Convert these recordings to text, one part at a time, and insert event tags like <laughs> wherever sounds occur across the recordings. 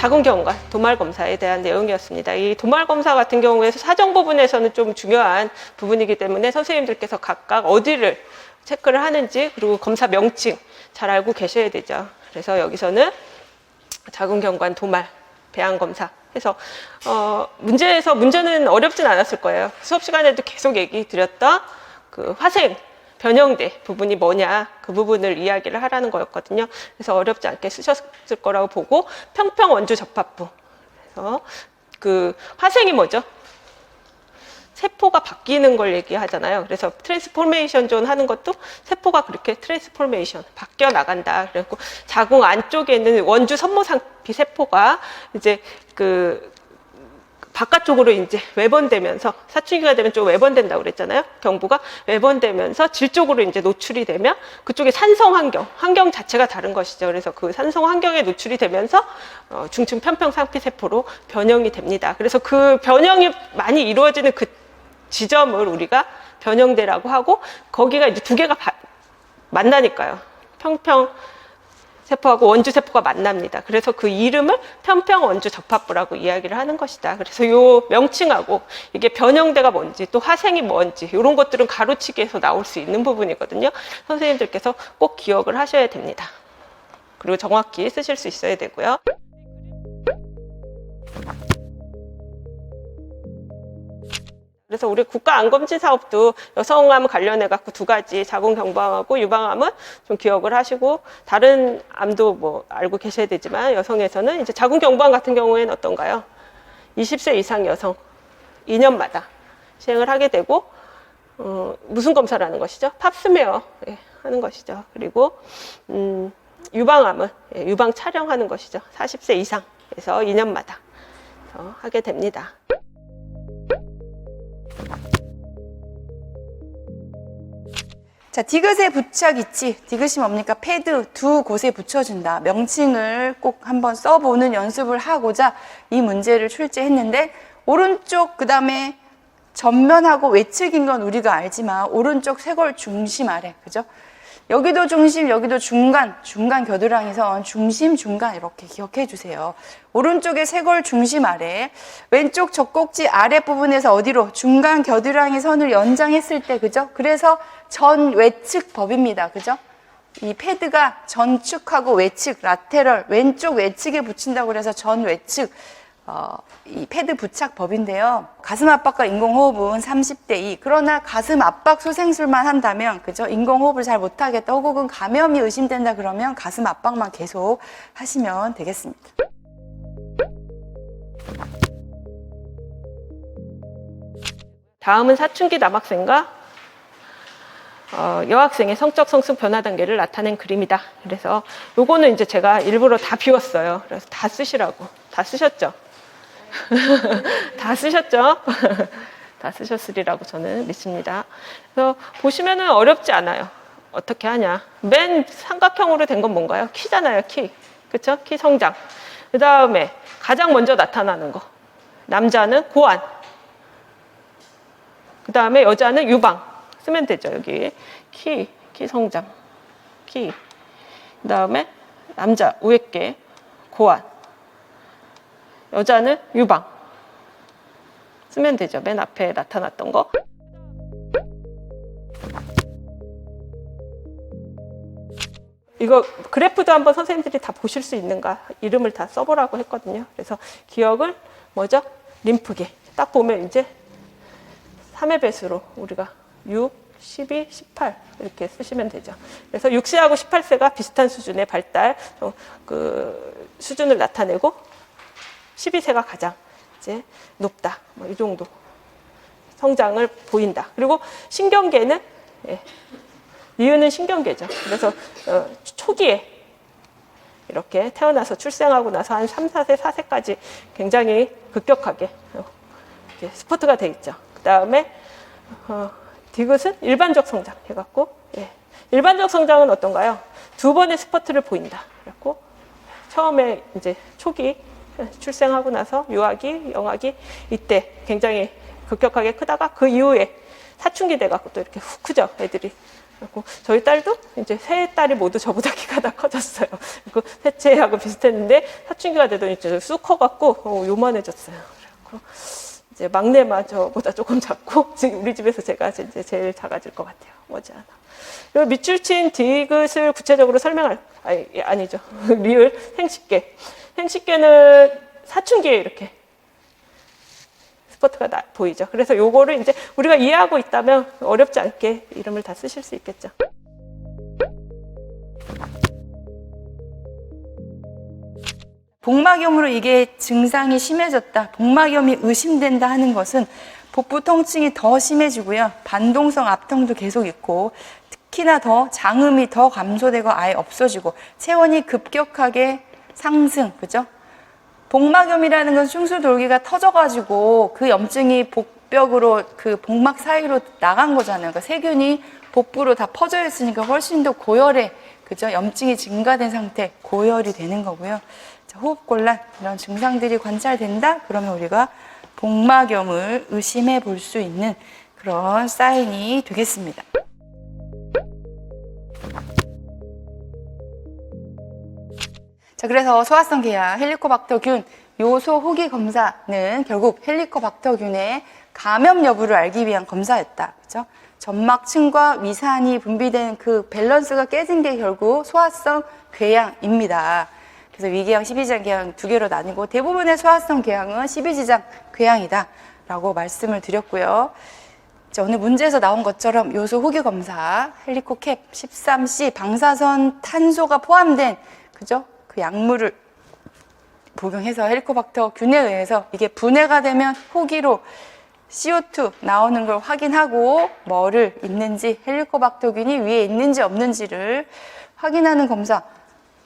자궁경관 도말 검사에 대한 내용이었습니다. 이 도말 검사 같은 경우에 사정 부분에서는 좀 중요한 부분이기 때문에 선생님들께서 각각 어디를 체크를 하는지 그리고 검사 명칭 잘 알고 계셔야 되죠. 그래서 여기서는 자궁경관 도말 배양 검사 해서 어, 문제에서 문제는 어렵진 않았을 거예요. 수업 시간에도 계속 얘기 드렸던 그 화생 변형대 부분이 뭐냐 그 부분을 이야기를 하라는 거였거든요. 그래서 어렵지 않게 쓰셨을 거라고 보고 평평 원주 접합부 그래서 그 화생이 뭐죠? 세포가 바뀌는 걸 얘기하잖아요. 그래서 트랜스포메이션 존 하는 것도 세포가 그렇게 트랜스포메이션 바뀌어 나간다. 그래고 자궁 안쪽에 있는 원주 선모상피 세포가 이제 그 바깥쪽으로 이제 외번되면서 사춘기가 되면 좀 외번된다고 그랬잖아요. 경부가 외번되면서 질 쪽으로 이제 노출이 되면 그쪽에 산성 환경, 환경 자체가 다른 것이죠. 그래서 그 산성 환경에 노출이 되면서 어, 중층 편평 상피 세포로 변형이 됩니다. 그래서 그 변형이 많이 이루어지는 그 지점을 우리가 변형대라고 하고 거기가 이제 두 개가 바- 만나니까요. 평평 세포하고 원주 세포가 만납니다. 그래서 그 이름을 편평 원주 접합부라고 이야기를 하는 것이다. 그래서 요 명칭하고 이게 변형대가 뭔지 또 화생이 뭔지 이런 것들은 가로치기에서 나올 수 있는 부분이거든요. 선생님들께서 꼭 기억을 하셔야 됩니다. 그리고 정확히 쓰실 수 있어야 되고요. 그래서 우리 국가 안검진 사업도 여성암 관련해 갖고 두 가지 자궁 경부암하고 유방암은 좀 기억을 하시고 다른 암도 뭐 알고 계셔야 되지만 여성에서는 이제 자궁 경부암 같은 경우에는 어떤가요? 20세 이상 여성 2년마다 시행을 하게 되고 어, 무슨 검사를 하는 것이죠? 팝스메어 예, 하는 것이죠. 그리고 음, 유방암은 예, 유방 촬영하는 것이죠. 40세 이상에서 2년마다 어, 하게 됩니다. 자, 디귿에 부착 있지. 디귿이 뭡니까? 패드 두 곳에 붙여준다. 명칭을 꼭 한번 써보는 연습을 하고자 이 문제를 출제했는데, 오른쪽, 그 다음에 전면하고 외측인 건 우리가 알지만, 오른쪽 쇄골 중심 아래, 그죠? 여기도 중심, 여기도 중간, 중간 겨드랑이 선, 중심, 중간 이렇게 기억해 주세요. 오른쪽에 쇄골 중심 아래, 왼쪽 젖꼭지 아랫부분에서 어디로? 중간 겨드랑이 선을 연장했을 때, 그죠? 그래서 전 외측 법입니다. 그죠? 이 패드가 전측하고 외측, 라테럴, 왼쪽 외측에 붙인다고 그래서 전 외측, 어, 이 패드 부착 법인데요. 가슴 압박과 인공호흡은 30대 2. 그러나 가슴 압박 수생술만 한다면, 그죠? 인공호흡을 잘 못하겠다, 혹은 감염이 의심된다 그러면 가슴 압박만 계속 하시면 되겠습니다. 다음은 사춘기 남학생과 어, 여학생의 성적 성숙 변화 단계를 나타낸 그림이다. 그래서 요거는 이제 제가 일부러 다 비웠어요. 그래서 다 쓰시라고. 다 쓰셨죠? 다 쓰셨죠? 다 쓰셨으리라고 저는 믿습니다. 그래서 보시면은 어렵지 않아요. 어떻게 하냐. 맨 삼각형으로 된 건 뭔가요? 키잖아요, 키. 그쵸? 키 성장. 그 다음에 가장 먼저 나타나는 거. 남자는 고안. 그 다음에 여자는 유방 쓰면 되죠 여기 키, 키 성장 키. 그 다음에 남자 우액계 고안 여자는 유방. 쓰면 되죠. 맨 앞에 나타났던 거. 이거 그래프도 한번 선생님들이 다 보실 수 있는가? 이름을 다 써보라고 했거든요. 그래서 기억을 뭐죠? 림프계. 딱 보면 이제 3의 배수로 우리가 6, 12, 18 이렇게 쓰시면 되죠. 그래서 6세하고 18세가 비슷한 수준의 발달 어, 그 수준을 나타내고 12세가 가장 이제 높다. 뭐 이 정도 성장을 보인다. 그리고 신경계는 예, 이유는 신경계죠. 그래서 어, 초기에 이렇게 태어나서 출생하고 나서 한 3, 4세, 4세까지 굉장히 급격하게 어, 스포트가 돼 있죠. 그 다음에 어, 디귿은 일반적 성장 해갖고 예. 일반적 성장은 어떤가요? 두 번의 스포트를 보인다. 그래갖고 처음에 이제 초기 출생하고 나서 유아기, 영아기 이때 굉장히 급격하게 크다가 그 이후에 사춘기 돼갖고 또 이렇게 훅 크죠 애들이 그리고 저희 딸도 이제 세 딸이 모두 저보다 <laughs> 키가 다 커졌어요. 그리고 셋째하고 비슷했는데 사춘기가 되더니 이제 쑥 커갖고 어, 요만해졌어요. 그래갖고 이제 막내만 저보다 조금 작고 <laughs> 지금 우리 집에서 제가 이제 제일 작아질 것 같아요. 머지않아. 그리고 밑줄 친 디귿을 구체적으로 설명할 아니, 예, 아니죠. <laughs> 리을 생식계. 생식계는 사춘기에 이렇게 스포트가 나- 보이죠. 그래서 요거를 이제 우리가 이해하고 있다면 어렵지 않게 이름을 다 쓰실 수 있겠죠. 복막염으로 이게 증상이 심해졌다, 복막염이 의심된다 하는 것은 복부 통증이 더 심해지고요. 반동성 압통도 계속 있고 특히나 더 장음이 더 감소되고 아예 없어지고 체온이 급격하게 상승, 그죠? 복막염이라는 건 흉수돌기가 터져가지고 그 염증이 복벽으로 그 복막 사이로 나간 거잖아요. 그러니까 세균이 복부로 다 퍼져 있으니까 훨씬 더 고열에 그죠? 염증이 증가된 상태, 고열이 되는 거고요. 자, 호흡곤란 이런 증상들이 관찰된다. 그러면 우리가 복막염을 의심해 볼 수 있는 그런 사인이 되겠습니다. 자, 그래서 소화성 계야 헬리코박터균 요소 호기 검사는 결국 헬리코박터균의 감염 여부를 알기 위한 검사였다. 그죠? 점막층과 위산이 분비되는 그 밸런스가 깨진 게 결국 소화성 궤양입니다. 그래서 위궤양, 십이지장 궤양 두 개로 나뉘고 대부분의 소화성 궤양은 십이지장 궤양이다. 라고 말씀을 드렸고요. 자, 오늘 문제에서 나온 것처럼 요소 후기 검사, 헬리코캡 13C 방사선 탄소가 포함된 그죠? 그 약물을 복용해서 헬리코박터 균에 의해서 이게 분해가 되면 호기로 CO2 나오는 걸 확인하고 뭐를 있는지 헬리코박터균이 위에 있는지 없는지를 확인하는 검사.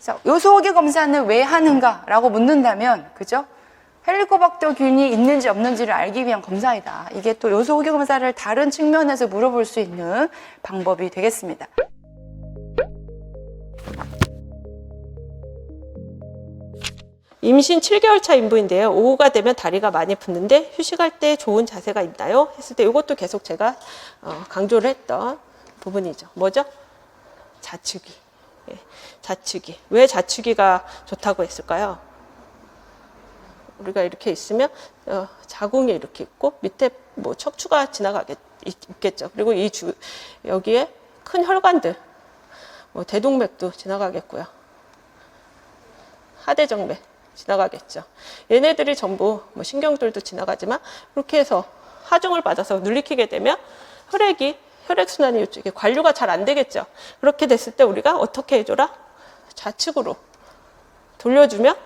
자, 요소 호기 검사는 왜 하는가라고 묻는다면 그죠? 헬리코박터균이 있는지 없는지를 알기 위한 검사이다. 이게 또 요소 호기 검사를 다른 측면에서 물어볼 수 있는 방법이 되겠습니다. 임신 7개월 차 인부인데요. 오후가 되면 다리가 많이 붓는데 휴식할 때 좋은 자세가 있나요? 했을 때 이것도 계속 제가 어, 강조를 했던 부분이죠. 뭐죠? 자축이. 예, 자축이. 왜 자축이가 좋다고 했을까요? 우리가 이렇게 있으면 어, 자궁이 이렇게 있고 밑에 뭐 척추가 지나가겠 있겠죠. 그리고 이 주 여기에 큰 혈관들, 뭐 대동맥도 지나가겠고요. 하대정맥 지나가겠죠. 얘네들이 전부 뭐 신경들도 지나가지만 그렇게 해서 하중을 받아서 눌리키게 되면 혈액이 혈액 순환이 이쪽에 관류가 잘 안 되겠죠. 그렇게 됐을 때 우리가 어떻게 해줘라? 좌측으로 돌려주면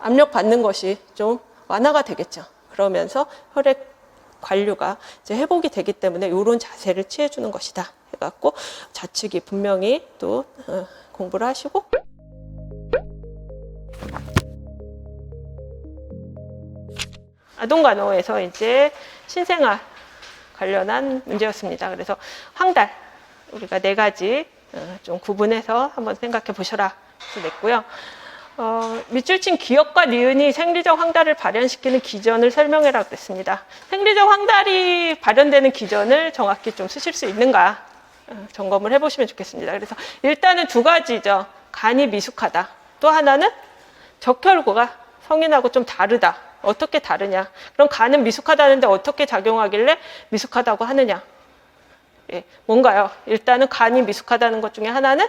압력 받는 것이 좀 완화가 되겠죠. 그러면서 혈액 관류가 이제 회복이 되기 때문에 이런 자세를 취해주는 것이다. 해갖고 좌측이 분명히 또 어, 공부를 하시고 아동간호에서 이제 신생아 관련한 문제였습니다. 그래서 황달 우리가 네 가지 어, 좀 구분해서 한번 생각해 보셔라 냈고요. 어, 밑줄친 기억과 니은이 생리적 황달을 발현시키는 기전을 설명해라 그랬습니다. 생리적 황달이 발현되는 기전을 정확히 좀 쓰실 수 있는가 어, 점검을 해보시면 좋겠습니다. 그래서 일단은 두 가지죠. 간이 미숙하다. 또 하나는 적혈구가 성인하고 좀 다르다. 어떻게 다르냐? 그럼 간은 미숙하다는데 어떻게 작용하길래 미숙하다고 하느냐? 예, 뭔가요? 일단은 간이 미숙하다는 것 중에 하나는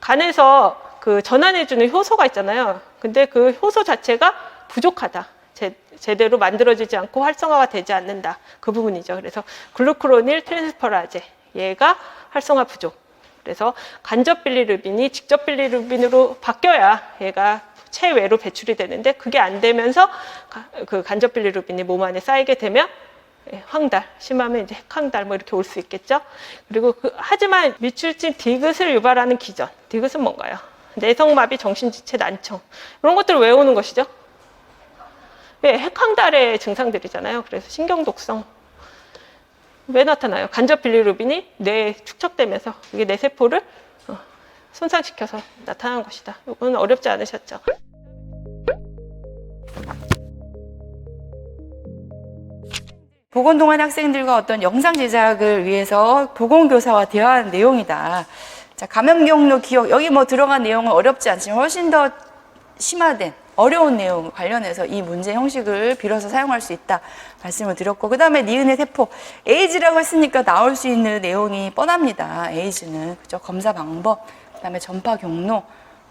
간에서 그 전환해주는 효소가 있잖아요. 근데 그 효소 자체가 부족하다. 제, 제대로 만들어지지 않고 활성화가 되지 않는다. 그 부분이죠. 그래서 글루크로닐 트랜스퍼라제 얘가 활성화 부족. 그래서 간접 빌리루빈이 직접 빌리루빈으로 바뀌어야 얘가 체외로 배출이 되는데 그게 안 되면서 가- 그 간접 빌리루빈이 몸 안에 쌓이게 되면 예, 황달, 심하면 이제 핵황달 뭐 이렇게 올 수 있겠죠. 그리고 그- 하지만 미출진 디귿을 유발하는 기전. 디귿은 뭔가요? 내성마비, 정신지체, 난청 이런 것들을 외우는 것이죠. 예, 핵황달의 증상들이잖아요. 그래서 신경독성 왜 나타나요? 간접 빌리루빈이 뇌에 축적되면서 이게 뇌 세포를 어, 손상시켜서 나타나는 것이다. 이건 어렵지 않으셨죠? 보건동안 학생들과 어떤 영상 제작을 위해서 보건교사와 대화한 내용이다. 자, 감염 경로 기억, 여기 뭐 들어간 내용은 어렵지 않지만 훨씬 더 심화된 어려운 내용 관련해서 이 문제 형식을 빌어서 사용할 수 있다 말씀을 드렸고 그 다음에 니은의 세포 에이즈라고 했으니까 나올 수 있는 내용이 뻔합니다 에이즈는 그죠 검사 방법 그 다음에 전파 경로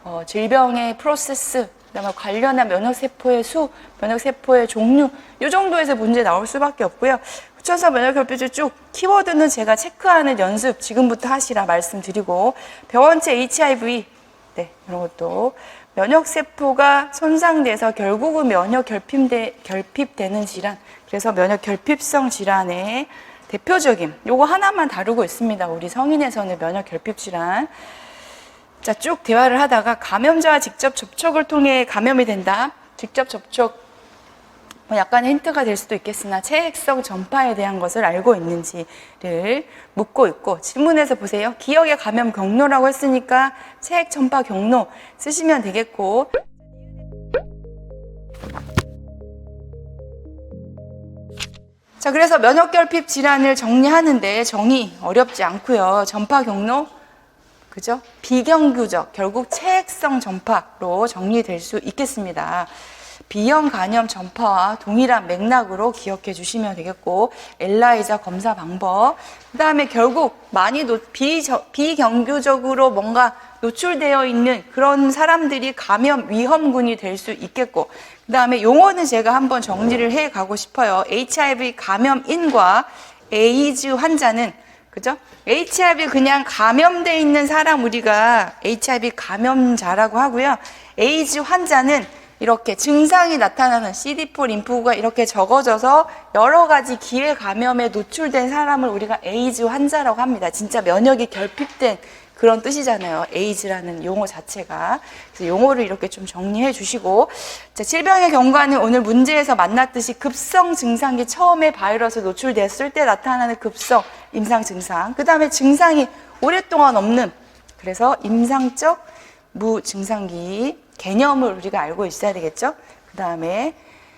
어, 질병의 프로세스 그다음에 관련한 면역 세포의 수, 면역 세포의 종류 이 정도에서 문제 나올 수밖에 없고요. 후천사 면역 결핍질 쭉 키워드는 제가 체크하는 연습 지금부터 하시라 말씀드리고 병원체 HIV 네 이런 것도 면역 세포가 손상돼서 결국은 면역 결핍돼 결핍되는 질환 그래서 면역 결핍성 질환의 대표적인 요거 하나만 다루고 있습니다. 우리 성인에서는 면역 결핍 질환. 자, 쭉 대화를 하다가 감염자와 직접 접촉을 통해 감염이 된다. 직접 접촉, 뭐 약간 힌트가 될 수도 있겠으나 체액성 전파에 대한 것을 알고 있는지를 묻고 있고 질문에서 보세요. 기억의 감염 경로라고 했으니까 체액 전파 경로 쓰시면 되겠고 자, 그래서 면역결핍 질환을 정리하는데 정의 어렵지 않고요. 전파 경로 그죠? 비경규적, 결국 체액성 전파로 정리될 수 있겠습니다. 비형 간염 전파와 동일한 맥락으로 기억해 주시면 되겠고, 엘라이자 검사 방법. 그 다음에 결국 많이 노, 비, 비경규적으로 뭔가 노출되어 있는 그런 사람들이 감염 위험군이 될 수 있겠고, 그 다음에 용어는 제가 한번 정리를 해 가고 싶어요. HIV 감염인과 에이즈 환자는 그죠? HIV 그냥 감염돼 있는 사람 우리가 HIV 감염자라고 하고요. 에이즈 환자는 이렇게 증상이 나타나는 CD4 림프구가 이렇게 적어져서 여러 가지 기회 감염에 노출된 사람을 우리가 에이즈 환자라고 합니다. 진짜 면역이 결핍된 그런 뜻이잖아요. 에이즈라는 용어 자체가. 그래서 용어를 이렇게 좀 정리해 주시고. 자, 질병의 경과는 오늘 문제에서 만났듯이 급성 증상기 처음에 바이러스 노출됐을 때 나타나는 급성 임상 증상. 그 다음에 증상이 오랫동안 없는. 그래서 임상적 무증상기 개념을 우리가 알고 있어야 되겠죠. 그 다음에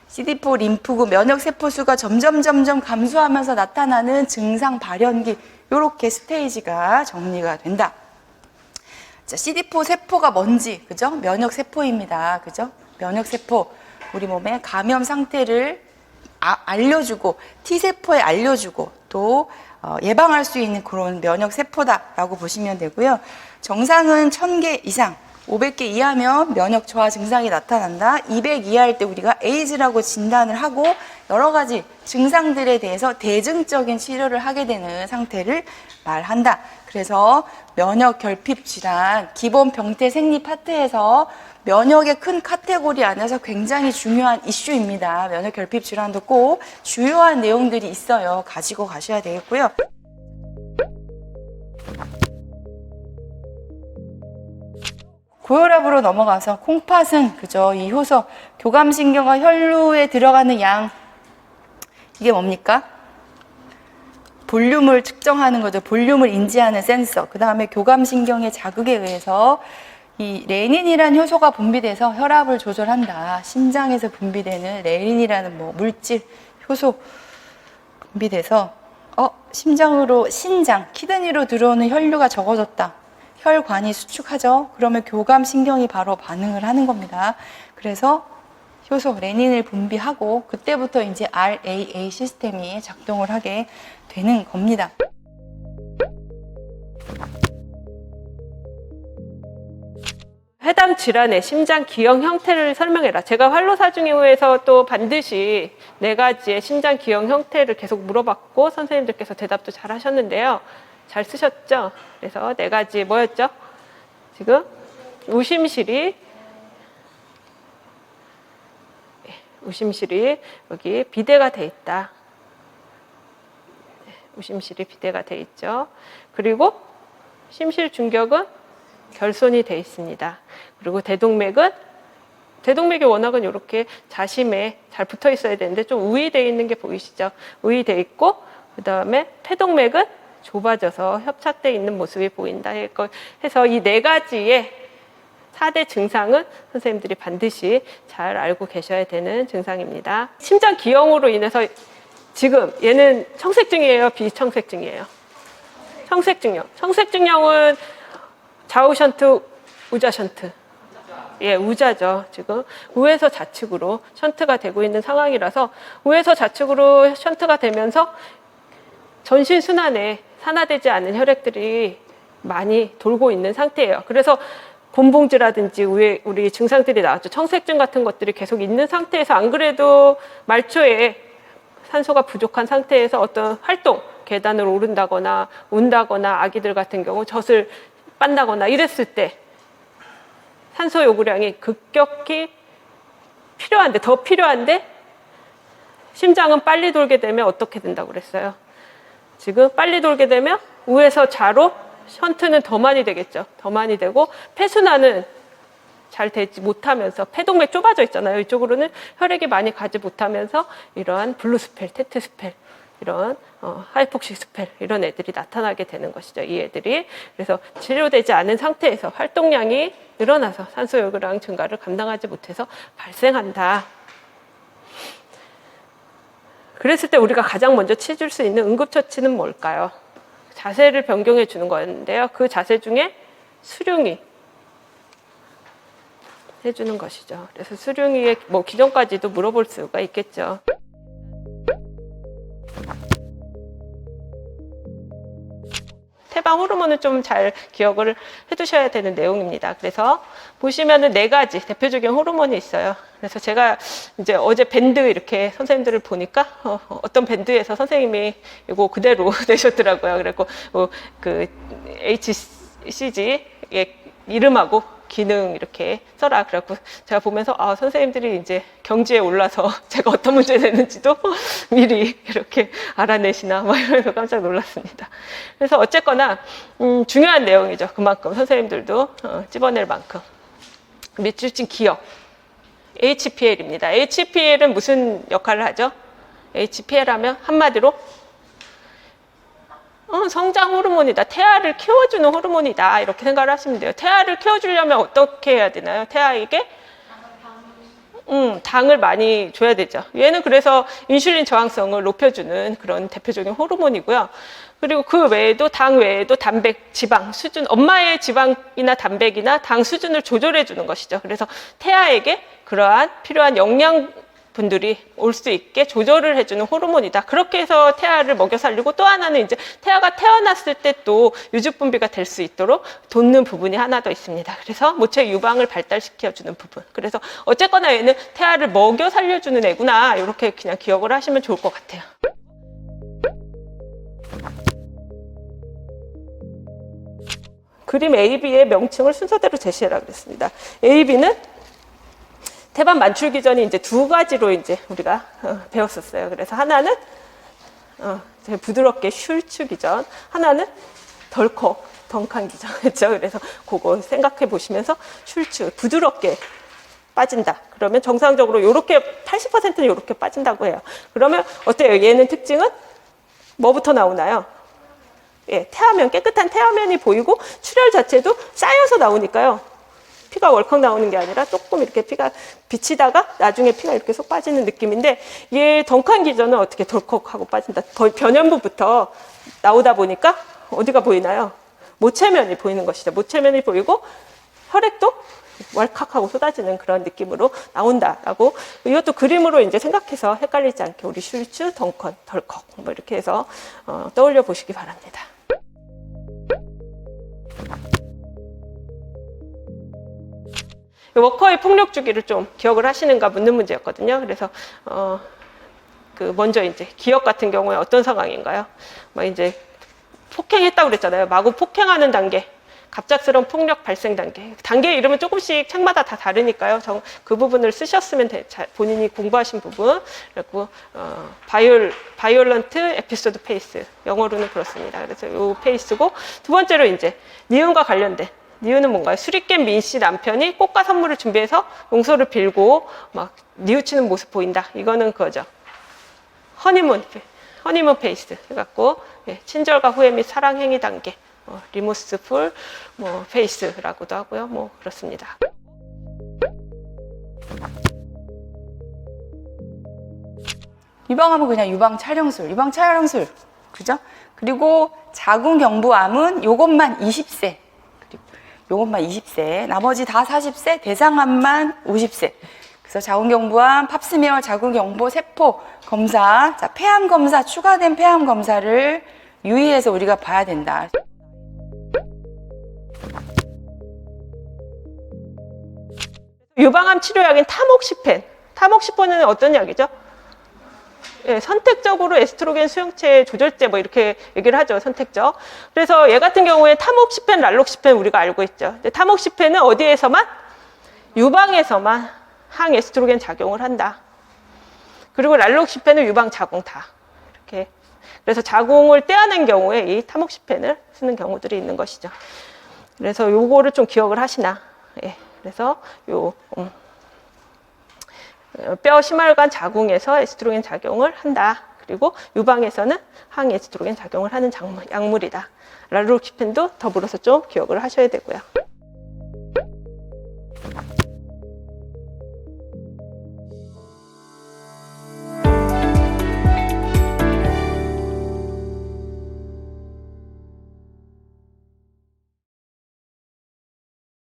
CD4 림프구 면역 세포 수가 점점 점점 감소하면서 나타나는 증상 발현기 요렇게 스테이지가 정리가 된다. 자, CD4 세포가 뭔지, 그죠? 면역 세포입니다. 그죠? 면역 세포. 우리 몸의 감염 상태를 아- 알려주고, T세포에 알려주고, 또 어, 예방할 수 있는 그런 면역 세포다라고 보시면 되고요. 정상은 1000개 이상, 500개 이하면 면역 저하 증상이 나타난다. 200 이하일 때 우리가 에이즈라고 진단을 하고 여러 가지 증상들에 대해서 대증적인 치료를 하게 되는 상태를 말한다. 그래서 면역 결핍 질환 기본 병태 생리 파트에서 면역의 큰 카테고리 안에서 굉장히 중요한 이슈입니다. 면역 결핍 질환도 꼭 주요한 내용들이 있어요. 가지고 가셔야 되겠고요. 고혈압으로 넘어가서 콩팥은 그죠 이 효소 교감신경과 혈루에 들어가는 양 이게 뭡니까? 볼륨을 측정하는 거죠. 볼륨을 인지하는 센서. 그 다음에 교감신경의 자극에 의해서 이 레닌이라는 효소가 분비돼서 혈압을 조절한다. 심장에서 분비되는 레닌이라는 뭐 물질, 효소 분비돼서 어 심장으로 신장, 키드니로 들어오는 혈류가 적어졌다. 혈관이 수축하죠. 그러면 교감신경이 바로 반응을 하는 겁니다. 그래서 효소 레닌을 분비하고 그때부터 이제 RAA 시스템이 작동을 하게 되는 겁니다. 해당 질환의 심장 기형 형태를 설명해라. 제가 활로사중에서 또 반드시 네 가지의 심장 기형 형태를 계속 물어봤고 선생님들께서 대답도 잘 하셨는데요. 잘 쓰셨죠? 그래서 네 가지 뭐였죠? 지금 우심실이 예, 우심실이 여기 비대가 돼 있다. 네, 우심실이 비대가 돼 있죠. 그리고 심실 중격은 결손이 돼 있습니다. 그리고 대동맥은 대동맥이 워낙은 이렇게 자심에 잘 붙어 있어야 되는데 좀 우위되어 있는 게 보이시죠? 우위되어 있고 그 다음에 폐동맥은 좁아져서 협착되어 있는 모습이 보인다. 해서 이 네 가지의 4대 증상은 선생님들이 반드시 잘 알고 계셔야 되는 증상입니다. 심장 기형으로 인해서 지금 얘는 청색증이에요, 비청색증이에요. 청색증형. 청색증형은 좌우 션트, 우자 션트. 예, 우자죠. 지금 우에서 좌측으로 션트가 되고 있는 상황이라서 우에서 좌측으로 션트가 되면서 전신 순환에 산화되지 않은 혈액들이 많이 돌고 있는 상태예요. 그래서 곤봉지라든지 우리 증상들이 나왔죠. 청색증 같은 것들이 계속 있는 상태에서 안 그래도 말초에 산소가 부족한 상태에서 어떤 활동, 계단을 오른다거나 운다거나 아기들 같은 경우 젖을 빤다거나 이랬을 때 산소 요구량이 급격히 필요한데 더 필요한데 심장은 빨리 돌게 되면 어떻게 된다고 그랬어요? 지금 빨리 돌게 되면 우에서 좌로 션트는 더 많이 되겠죠. 더 많이 되고 폐순환은 잘 되지 못하면서 폐동맥 좁아져 있잖아요. 이쪽으로는 혈액이 많이 가지 못하면서 이러한 블루스펠, 테트스펠 이런 어, 하이폭식 스펠 이런 애들이 나타나게 되는 것이죠. 이 애들이 그래서 치료되지 않은 상태에서 활동량이 늘어나서 산소 요구량 증가를 감당하지 못해서 발생한다. 그랬을 때 우리가 가장 먼저 취해줄 수 있는 응급처치는 뭘까요? 자세를 변경해 주는 건데요. 그 자세 중에 수룡이 해주는 것이죠. 그래서 수룡이의 뭐 기전까지도 물어볼 수가 있겠죠. 태방 호르몬은 좀잘 기억을 해두셔야 되는 내용입니다. 그래서 보시면은 네 가지 대표적인 호르몬이 있어요. 그래서 제가 이제 어제 밴드 이렇게 선생님들을 보니까 어, 떤 밴드에서 선생님이 이거 그대로 <laughs> 내셨더라고요. 그래고 어, 그 HCG의 이름하고 기능 이렇게 써라. 그래갖고 제가 보면서 아 선생님들이 이제 경지에 올라서 <laughs> 제가 어떤 문제 냈는지도 <laughs> 미리 이렇게 알아내시나 막 이러면서 깜짝 놀랐습니다. 그래서 어쨌거나 음, 중요한 내용이죠. 그만큼 선생님들도 어, 찝어낼 만큼 밑줄 친 기억 HPL입니다. HPL은 무슨 역할을 하죠? HPL 하면 한마디로 어, 성장 호르몬이다. 태아를 키워주는 호르몬이다. 이렇게 생각을 하시면 돼요. 태아를 키워주려면 어떻게 해야 되나요? 태아에게? 음, 당을 많이 줘야 되죠. 얘는 그래서 인슐린 저항성을 높여주는 그런 대표적인 호르몬이고요. 그리고 그 외에도 당 외에도 단백, 지방 수준, 엄마의 지방이나 단백이나 당 수준을 조절해 주는 것이죠. 그래서 태아에게 그러한 필요한 영양 분들이 올 수 있게 조절을 해주는 호르몬이다. 그렇게 해서 태아를 먹여 살리고 또 하나는 이제 태아가 태어났을 때 또 유즙 분비가 될 수 있도록 돕는 부분이 하나 더 있습니다. 그래서 모체 유방을 발달시켜주는 부분. 그래서 어쨌거나 얘는 태아를 먹여 살려주는 애구나. 이렇게 그냥 기억을 하시면 좋을 것 같아요. 그림 AB의 명칭을 순서대로 제시해라 그랬습니다. AB는 태반 만출 기전이 이제 두 가지로 이제 우리가 어, 배웠었어요. 그래서 하나는 어, 부드럽게 슐츠 기전, 하나는 덜컥 덩칸 기전 그렇죠. 그래서 그거 생각해 보시면서 슐츠 부드럽게 빠진다. 그러면 정상적으로 이렇게 80%는 이렇게 빠진다고 해요. 그러면 어때요? 얘는 특징은 뭐부터 나오나요? 예, 태아면 깨끗한 태아면이 보이고 출혈 자체도 쌓여서 나오니까요. 피가 월컥 나오는 게 아니라 조금 이렇게 피가 비치다가 나중에 피가 이렇게 쏙 빠지는 느낌인데 얘 덩칸 기전은 어떻게 덜컥하고 빠진다. 변연부부터 나오다 보니까 어디가 보이나요? 모체면이 보이는 것이죠. 모체면이 보이고 혈액도 왈칵하고 쏟아지는 그런 느낌으로 나온다라고 이것도 그림으로 이제 생각해서 헷갈리지 않게 우리 슐츠, 덩컨, 덜컥 뭐 이렇게 해서 어, 떠올려 보시기 바랍니다. 워커의 폭력 주기를 좀 기억을 하시는가 묻는 문제였거든요. 그래서 어, 그 먼저 이제 기억 같은 경우에 어떤 상황인가요? 뭐 이제 폭행했다고 그랬잖아요. 마구 폭행하는 단계. 갑작스러운 폭력 발생 단계. 단계 이름은 조금씩 책마다 다 다르니까요. 정, 그 부분을 쓰셨으면 돼, 자, 본인이 공부하신 부분. 그리고 어, 바이올 바이올런트 에피소드 페이스. 영어로는 그렇습니다. 그래서 이 페이스고 두 번째로 이제 니은과 관련된 니은은 뭔가요? 수리깬 민씨 남편이 꽃과 선물을 준비해서 용서를 빌고 막 뉘우치는 모습 보인다. 이거는 그거죠. 허니문, 허니문 페이스 해갖고 예, 친절과 후회 및 사랑 행위 단계, 어, 리모스풀 뭐 페이스라고도 하고요. 뭐 그렇습니다. 유방암은 그냥 유방 촬영술, 유방 촬영술. 그죠? 그리고 자궁경부암은 요것만 20세. 요것만 20세. 나머지 다 40세, 대장암만 50세. 그래서 자궁경부암, 팝스미어 자궁경부 세포 검사, 자, 폐암 검사, 추가된 폐암 검사를 유의해서 우리가 봐야 된다. 유방암 치료약인 타목시펜. 타목시펜은 어떤 약이죠? 예, 선택적으로 에스트로겐 수용체 조절제 뭐 이렇게 얘기를 하죠. 선택적. 그래서 얘 같은 경우에 타목시펜, 랄록시펜 우리가 알고 있죠. 타목시펜은 어디에서만 유방에서만 항에스트로겐 작용을 한다. 그리고 랄록시펜은 유방 자궁 다. 이렇게. 그래서 자궁을 떼어낸 경우에 이 타목시펜을 쓰는 경우들이 있는 것이죠. 그래서 요거를 좀 기억을 하시나. 예. 그래서 요 음, 어, 뼈 심혈관 자궁에서 에스트로겐 작용을 한다. 그리고 유방에서는 항에스트로겐 작용을 하는 작물, 약물이다. 랄로키펜도 더불어서 좀 기억을 하셔야 되고요.